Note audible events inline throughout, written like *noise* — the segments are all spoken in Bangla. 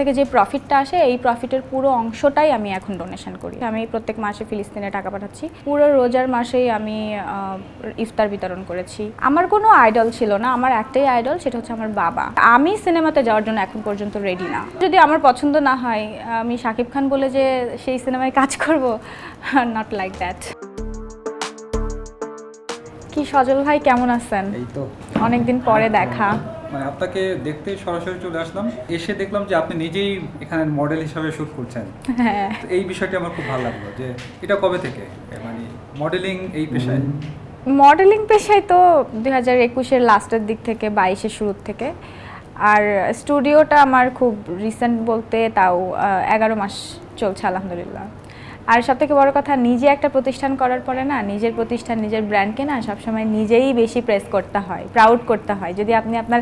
থেকে যে প্রফিটটা আসে এই প্রফিটের পুরো অংশটাই আমি এখন ডোনেশন করি। আমি প্রত্যেক মাসে ফিলিস্তিনে টাকা পাঠাচ্ছি। পুরো রোজার মাসেই আমি ইফতার বিতরণ করেছি। আমার কোনো আইডল ছিল না। আমার একটাই আইডল সেটা হচ্ছে আমার বাবা। আমি সিনেমাতে যাওয়ার জন্য এখন পর্যন্ত রেডি না। যদি আমার পছন্দ না হয় আমি শাকিব খান বলে যে সেই সিনেমায় কাজ করব নট লাইক দ্যাট কি সজল ভাই কেমন আছেন? অনেকদিন পরে দেখা। মানে আপনাকে দেখতে সরাসরি চলে আসলাম। এসে দেখলাম যে আপনি নিজেই এখানে মডেল হিসাবে শুট করছেন। হ্যাঁ। এই বিষয়টি আমার খুব ভালো লাগল যে এটা কবে থেকে? মানে মডেলিং এই পেশায়? মডেলিং পেশায় তো দুই হাজার একুশের লাস্টের দিক থেকে বাইশের শুরুর থেকে। আর স্টুডিওটা আমার খুব রিসেন্ট বলতে তাও এগারো মাস চলছে আলহামদুলিল্লাহ। আর সব থেকে বড় কথা, নিজে একটা প্রতিষ্ঠান করার পরে না, নিজের প্রতিষ্ঠান, নিজের ব্র্যান্ডকে না সবসময় নিজেই বেশি প্রেস করতে হয় প্রাউড করতে হয়। যদি আপনি আপনার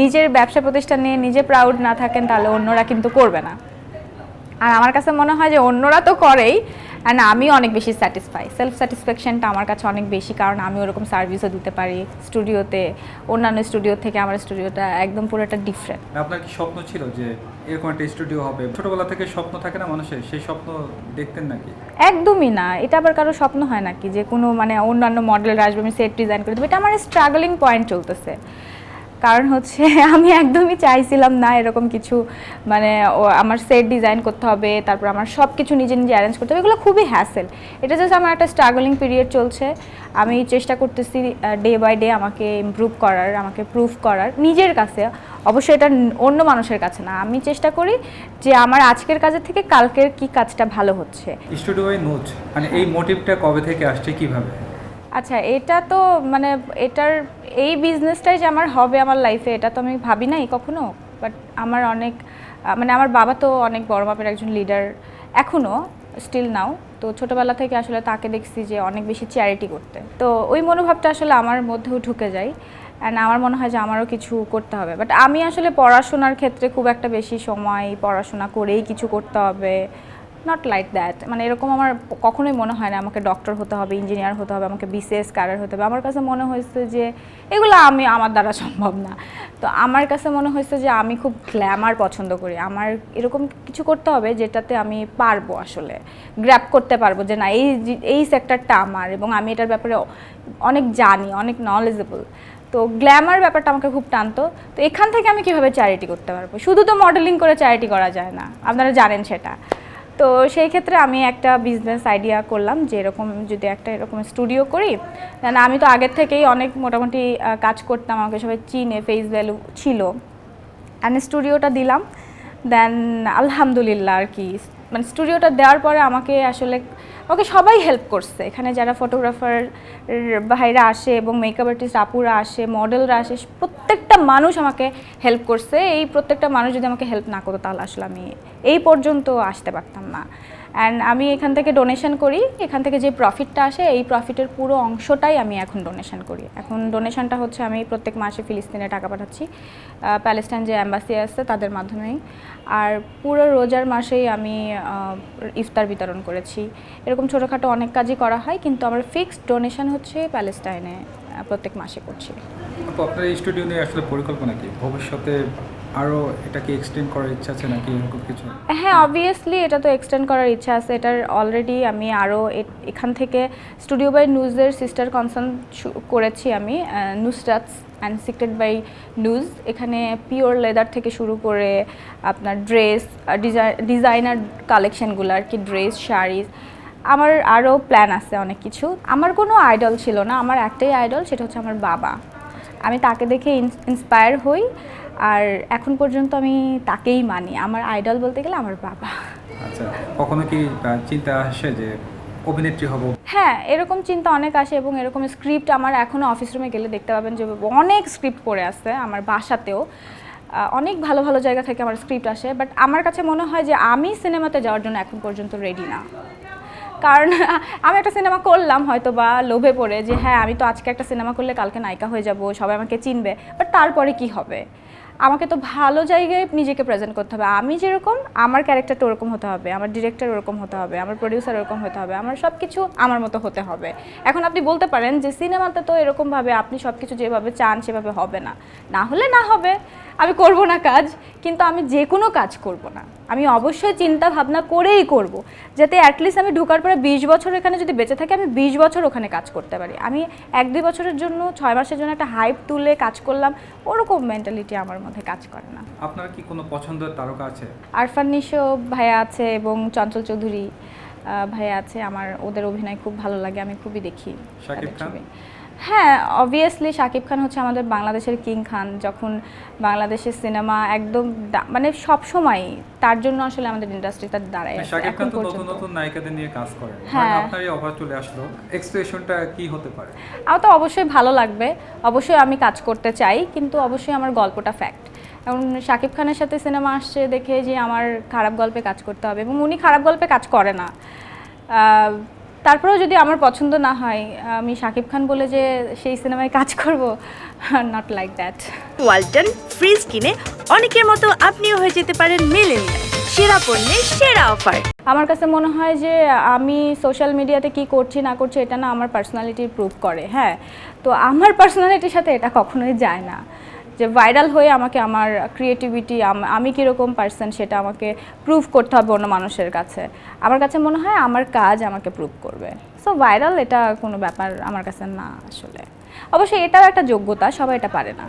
নিজের ব্যবসা প্রতিষ্ঠান নিয়ে নিজে প্রাউড না থাকেন, তাহলে অন্যরা কিন্তু করবে না। আর আমার কাছে মনে হয় যে অন্যরা তো করেই অ্যান্ড আমিও অনেক বেশি স্যাটিসফাই সেলফ স্যাটিসফ্যাকশনটা আমার কাছে অনেক বেশি কারণ আমি ওরকম সার্ভিসও দিতে পারি স্টুডিওতে অন্যান্য স্টুডিও থেকে আমার স্টুডিওটা একদম পুরোটা ডিফারেন্ট আপনার কি স্বপ্ন ছিল যে এরকম একটা স্টুডিও হবে? ছোটবেলা থেকে স্বপ্ন থাকে না মানুষের? সেই স্বপ্ন দেখতেন নাকি? একদমই না। এটা আবার কারও স্বপ্ন হয় নাকি? যে কোনো মানে অন্যান্য মডেলের আসবে আমি সেট ডিজাইন করে দেবো। এটা আমার স্ট্রাগলিং পয়েন্ট চলতেছে। কারণ হচ্ছে *laughs* আমি একদমই চাইছিলাম না এরকম কিছু মানে আমার সেট ডিজাইন করতে হবে, তারপর আমার সব কিছু নিজে নিজে অ্যারেঞ্জ করতে হবে, এগুলো খুবই হ্যাসেল এটা জাস্ট আমার একটা স্ট্রাগলিং পিরিয়ড চলছে। আমি চেষ্টা করতেছি ডে বাই ডে আমাকে ইমপ্রুভ করার, আমাকে প্রুফ করার, নিজের কাছে। অবশ্যই এটা অন্য মানুষের কাছে না। আমি চেষ্টা করি যে আমার আজকের কাজের থেকে কালকের কি কাজটা ভালো হচ্ছে। Studio note. মানে এই মোটিভটা কবে থেকে আসছে, কীভাবে? আচ্ছা এটা তো মানে এটার, এই বিজনেসটাই যে আমার হবে আমার লাইফে এটা তো আমি ভাবি নাই কখনো বাট আমার অনেক মানে আমার বাবা তো অনেক বড় মাপের একজন লিডার এখনও স্টিল নাও তো ছোটোবেলা থেকে আসলে তাকে দেখছি যে অনেক বেশি চ্যারিটি করতে। তো ওই মনোভাবটা আসলে আমার মধ্যেও ঢুকে যায় অ্যান্ড আমার মনে হয় যে আমারও কিছু করতে হবে। বাট আমি আসলে পড়াশোনার ক্ষেত্রে খুব একটা বেশি সময় পড়াশোনা করেই কিছু করতে হবে নট লাইক দ্যাট মানে এরকম আমার কখনোই মনে হয় না আমাকে ডক্টর হতে হবে ইঞ্জিনিয়ার হতে হবে, আমাকে বিসিএস ক্যারিয়ার হতে হবে। আমার কাছে মনে হয়েছে যে এগুলো আমি আমার দ্বারা সম্ভব না। তো আমার কাছে মনে হয়েছে যে আমি খুব গ্ল্যামার পছন্দ করি। আমার এরকম কিছু করতে হবে যেটাতে আমি পারব আসলে। গ্র্যাপ করতে পারব যে না, এই এই সেক্টরটা আমার এবং আমি এটার ব্যাপারে অনেক জানি, অনেক নলেজেবল তো গ্ল্যামার ব্যাপারটা আমাকে খুব টানতো। তো এখান থেকে আমি কীভাবে চ্যারিটি করতে পারব? শুধু তো মডেলিং করে চ্যারিটি করা যায় না। আপনারা জানেন সেটা। তো সেই ক্ষেত্রে আমি একটা বিজনেস আইডিয়া করলাম যে এরকম যদি একটা এরকম স্টুডিও করি দেন আমি তো আগের থেকেই অনেক মোটামুটি কাজ করতাম, আমাকে সবাই চিনে ফেস ভ্যালু ছিল। অ্যান্ড স্টুডিওটা দিলাম দেন আলহামদুলিল্লাহ আর কি। মানে স্টুডিওটা দেওয়ার পরে আমাকে আসলে ওকে সবাই হেল্প করছে। এখানে যারা ফটোগ্রাফার ভাইরা আসে এবং মেকআপ আর্টিস্ট আপুরা আসে মডেলরা আসে, প্রত্যেকটা মানুষ আমাকে হেল্প করছে। এই প্রত্যেকটা মানুষ যদি আমাকে হেল্প না করতো, তাহলে আসলে আমি এই পর্যন্ত আসতে পারতাম না। অ্যান্ড আমি এখান থেকে ডোনেশন করি। এখান থেকে যে প্রফিটটা আসে, এই প্রফিটের পুরো অংশটাই আমি এখন ডোনেশন করি। এখন ডোনেশনটা হচ্ছে আমি প্রত্যেক মাসে ফিলিস্তিনে টাকা পাঠাচ্ছি। প্যালেস্টাইন যে অ্যাম্বাসি আছে, তাদের মাধ্যমেই। আর পুরো রোজার মাসেই আমি ইফতার বিতরণ করেছি। এরকম ছোটোখাটো অনেক কাজই করা হয়, কিন্তু আমার ফিক্সড ডোনেশন হচ্ছে প্যালেস্টাইনে প্রত্যেক মাসে করছি। আপনার স্টুডিও নিয়ে আসলে পরিকল্পনা কি? ভবিষ্যতে আরও এটাকে এক্সটেন্ড করার ইচ্ছা আছে নাকি এরকম কিছু? হ্যাঁ অবভিয়াসলি এটা তো এক্সটেন্ড করার ইচ্ছা আছে। এটার অলরেডি আমি আরও এখান থেকে স্টুডিও বাই নিউজের সিস্টার কনসার্ন করেছি আমি Nusrats and secret by news এখানে পিওর লেদার থেকে শুরু করে আপনার ড্রেস ডিজাইনার কালেকশনগুলো আর কি ড্রেস শাড়িজ আমার আরও প্ল্যান আছে অনেক কিছু। আমার কোনো আইডল ছিল না। আমার একটাই আইডল সেটা হচ্ছে আমার বাবা। আমি তাকে দেখে ইন্সপায়ার হই। আর এখন পর্যন্ত আমি তাকেই মানি। আমার আইডল বলতে গেলে আমার বাবা। আচ্ছা কখনো কি চিন্তা আসে যে অভিনেত্রী হব? হ্যাঁ এরকম চিন্তা অনেক আসে এবং এরকম স্ক্রিপ্ট আমার এখনও অফিস রুমে গেলে দেখতে পাবেন যে অনেক স্ক্রিপ্ট পড়ে আছে আমার বাসাতেও। অনেক ভালো ভালো জায়গা থেকে আমার স্ক্রিপ্ট আসে বাট আমার কাছে মনে হয় যে আমি সিনেমাতে যাওয়ার জন্য এখন পর্যন্ত রেডি না। কারণ *laughs* আমি একটা সিনেমা করলাম হয়তো বা লোভে পড়ে যে হ্যাঁ আমি তো আজকে একটা সিনেমা করলে কালকে নায়িকা হয়ে যাব সবাই আমাকে চিনবে বাট তারপরে কি হবে? আমাকে তো ভালো জায়গায় নিজেকে প্রেজেন্ট করতে হবে। আমি যেরকম, আমার ক্যারেক্টারটা ওরকম হতে হবে, আমার ডিরেক্টর ওরকম হতে হবে, আমার প্রডিউসার ওরকম হতে হবে, আমার সব কিছু আমার মতো হতে হবে। এখন আপনি বলতে পারেন যে সিনেমাতে তো এরকমভাবে আপনি সব কিছু যেভাবে চান সেভাবে হবে না। না হলে না হবে। আমি করব না কাজ কিন্তু আমি যে কোনো কাজ করব না। আমি অবশ্যই চিন্তা ভাবনা করেই করব যাতে অ্যাটলিস্ট আমি ঢোকার পরে বিশ বছর এখানে যদি বেঁচে থাকি আমি বিশ বছর ওখানে কাজ করতে পারি। আমি এক দুই বছরের জন্য ছয় মাসের জন্য একটা হাইপ তুলে কাজ করলাম ওরকম মেন্টালিটি আমার মধ্যে কাজ করে না। আপনার কি কোনো পছন্দের তারকা আছে? আরফান নিশো ভাইয়া আছে এবং চঞ্চল চৌধুরী ভাইয়া আছে। আমার ওদের অভিনয় খুব ভালো লাগে আমি খুবই দেখি শাকিব খান? হ্যাঁ অবভিয়াসলি শাকিব খান হচ্ছে আমাদের বাংলাদেশের কিং খান যখন বাংলাদেশের সিনেমা একদম মানে সব সময় তার জন্য আসলে আমাদের ইন্ডাস্ট্রিটা দাঁড়ায় আছে, শাকিব খান তো নতুন নতুন নায়িকাদের নিয়ে কাজ করে হ্যাঁ। আপনার এই অফার চলে আসলো। এক্সপ্রেশনটা কি হতে পারে? আমার তো অবশ্যই ভালো লাগবে। অবশ্যই আমি কাজ করতে চাই কিন্তু অবশ্যই আমার গল্পটা ফ্যাক্ট এবং শাকিব খানের সাথে সিনেমা আসছে দেখে যে আমার খারাপ গল্পে কাজ করতে হবে এবং উনি খারাপ গল্পে কাজ করে না। তারপরেও যদি আমার পছন্দ না হয় আমি শাকিব খান বলে যে সেই সিনেমায় কাজ করব not like that Walton fridge কিনে অনেকের মতো আপনিও হয়ে যেতে পারেন মেলেনিয়া সেরা পণ্যের সেরা অফার। আমার কাছে মনে হয় যে আমি সোশ্যাল মিডিয়াতে কি করছি না করছি এটা না আমার পার্সোনালিটি প্রুভ করে হ্যাঁ? তো আমার পার্সোনালিটির সাথে এটা কখনোই যায় না। যে ভাইরাল হয়ে আমাকে আমার ক্রিয়েটিভিটি আমি কীরকম পার্সন সেটা আমাকে প্রুভ করতে হবে অন্য মানুষের কাছে। আমার কাছে মনে হয় আমার কাজ আমাকে প্রুভ করবে। সো ভাইরাল এটা কোনো ব্যাপার আমার কাছে না আসলে। অবশ্যই এটাও একটা যোগ্যতা, সবাই এটা পারে না।